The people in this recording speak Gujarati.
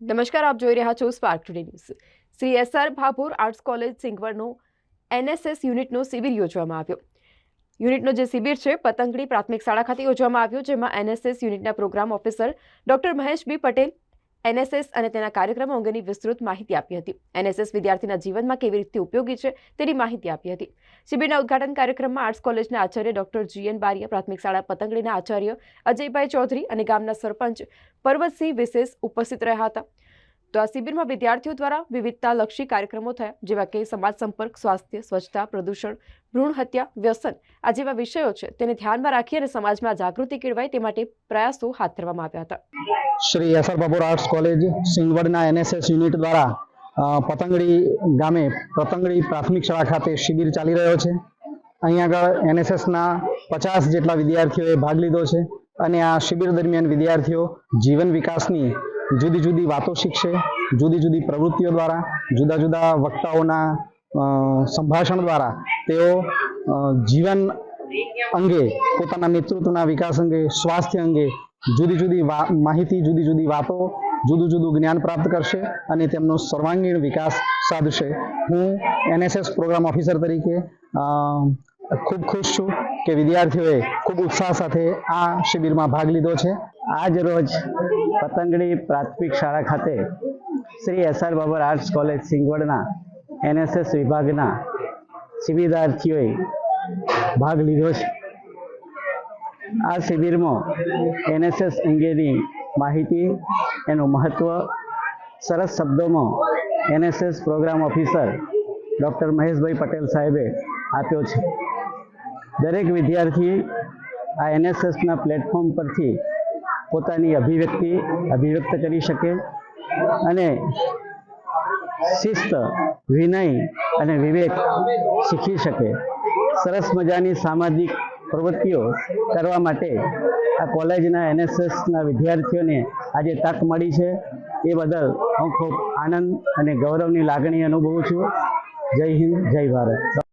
નમસ્કાર, આપ જોઈ રહ્યા છો spark today news Shri SR Bhabhor arts college સિંગવડનો NSS યુનિટનો શિબિર યોજવામાં આવ્યો. યુનિટનો જે શિબિર છે, પતંગડી પ્રાથમિક શાળા ખાતે યોજવામાં આવ્યો, જેમાં એનએસએસ યુનિટના programme officer doctor Mahesh B Patel NSS અને તેના કાર્યક્રમો અંગેની વિસ્તૃત માહિતી આપી હતી. એનએસએસ વિદ્યાર્થીના જીવનમાં કેવી રીતે ઉપયોગી છે તેની માહિતી આપી હતી. શિબિરના ઉદઘાટન કાર્યક્રમમાં આર્ટ્સ કોલેજના આચાર્ય ડોક્ટર જીએન બારીયા, પ્રાથમિક શાળા પતંગડીના આચાર્ય અજયભાઈ ચૌધરી અને ગામના સરપંચ પર્વતસિંહ વિશેષ ઉપસ્થિત રહ્યા હતા. તો આ શિબિરમાં વિદ્યાર્થીઓ દ્વારા વિવિધતાલક્ષી કાર્યક્રમો થયા, જેવા કે સમાજ સંપર્ક, સ્વાસ્થ્ય, સ્વચ્છતા, પ્રદૂષણ, ભ્રૂણ હત્યા, વ્યસન, આ જેવા વિષયો છે, તેને ધ્યાનમાં રાખી અને સમાજમાં જાગૃતિ કેળવાય તે માટે પ્રયાસો હાથ ધરવામાં આવ્યા હતા. Shri SR Bapur arts college, સિંગવડના NSS unit દ્વારા પતંગડી ગામે પતંગડી પ્રાથમિક શાળા ખાતે શિબિર ચાલી રહ્યો છે. અહીંયા આગળ એનએસએસના પચાસ જેટલા વિદ્યાર્થીઓએ ભાગ લીધો છે અને આ શિબિર દરમિયાન વિદ્યાર્થીઓ જીવન વિકાસની જુદી જુદી વાતો શીખશે, જુદી જુદી પ્રવૃત્તિઓ દ્વારા, જુદા જુદા વક્તાઓના સંભાષણ દ્વારા તેઓ જીવન અંગે, પોતાના નેતૃત્વના વિકાસ અંગે, સ્વાસ્થ્ય અંગે જુદી જુદી માહિતી, જુદી જુદી વાતો, જુદું જુદું જ્ઞાન પ્રાપ્ત કરશે અને તેમનો સર્વાંગીણ વિકાસ સાધશે. હું એનએસએસ પ્રોગ્રામ ઓફિસર તરીકે ખૂબ ખુશ છું કે વિદ્યાર્થીઓએ ખૂબ ઉત્સાહ સાથે આ શિબિરમાં ભાગ લીધો છે. આજ રોજ પતંગડી પ્રાથમિક શાળા ખાતે Shri S R Babar arts college સિંગવડના NSS વિભાગના શિબિરાર્થીઓએ ભાગ લીધો છે. આ શિબિરમાં એનએસએસ અંગેની માહિતી એનું મહત્વ સરસ શબ્દોમાં NSS programme officer doctor Maheshbhai Patel સાહેબે આપ્યો છે. દરેક વિદ્યાર્થી આ એનએસએસના પ્લેટફોર્મ પરથી પોતાની અભિવ્યક્તિ અભિવ્યક્ત કરી શકે અને શિસ્ત, વિનય અને વિવેક શીખી શકે. સરસ મજાની સામાજિક પ્રવૃત્તિઓ કરવા માટે આ કોલેજના એનએસએસના વિદ્યાર્થીઓને આજે તક મળી છે. એ બદલ હું ખૂબ આનંદ અને ગૌરવની લાગણી અનુભવું છું. જય હિન્દ, જય ભારત.